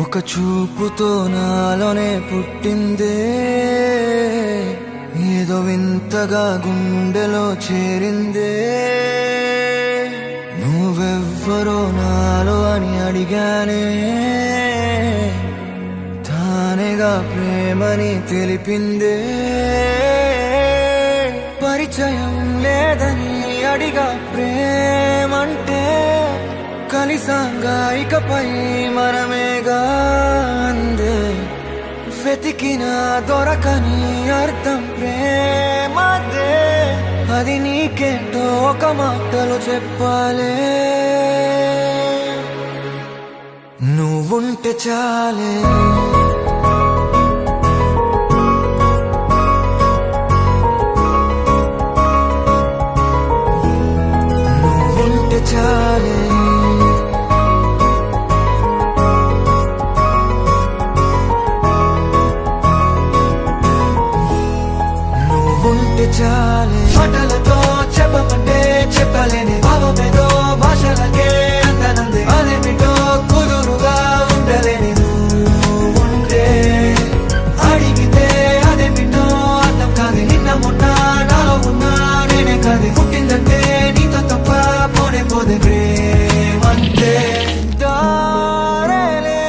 ఒక చూపుతో నాలోనే పుట్టిందే. ఏదో వింతగా గుండెలో చేరిందే. నువ్వెవ్వరో నాలో అని అడిగానే. తానేగా ప్రేమని తెలిపిందే. పరిచయం లేదని అడిగా ప్రేమ కలిసాంగా ఇకపై మనమేగా అందే వెతికిన దొరకని అర్థం ప్రేమదే. అది నీకేంటో ఒక మాటలు చెప్పాలే. నువ్వుంటే చాలే. చాలే. మాటలతో చెప్పమంటే చెప్పలేని భావమేదో భాషలకే అందనంది. అదేమిటో కుదురుగా ఉండలేని ఉంటే అడిగితే అదేమిటో అర్థం కాదు. నిన్న మొన్న నాలో ఉన్నా నేనే కాదు. పుట్టిందంటే నీతో తప్ప పోనే పోదే. ప్రేమంతే దారేలే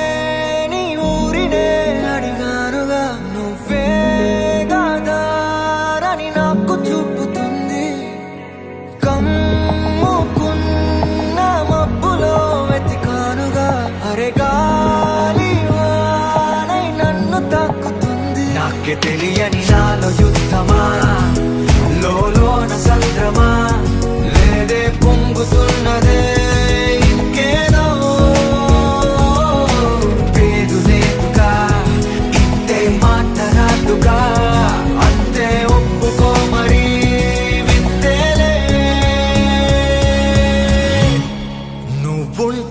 నీ ఊరినే అడిగానుగా నువ్వే కమ్ముకున్న మబ్బులో వెతికానుగా. అరే గాలి వానై నన్ను తాకుతుంది. నాకే తెలియని నాలో యుద్ధమా?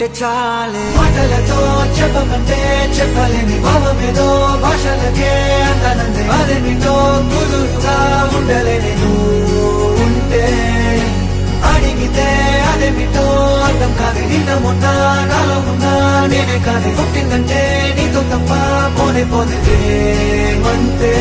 ఉంటే చాలే. మాటలతో చెప్పమంటే చెప్పలేని భావమేదో భాషలకే అందనందే. అదేమిటో కుదురుగా ఉండలేని నువ్వుంటే అడిగితే అదేమిటో అర్థం కాదు. నిన్న మొన్న నాలో ఉన్నా నేనే కాదు. పుట్టిందంటే నీతో తప్ప పోనే పోతే మంతే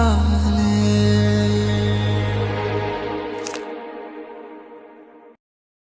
love.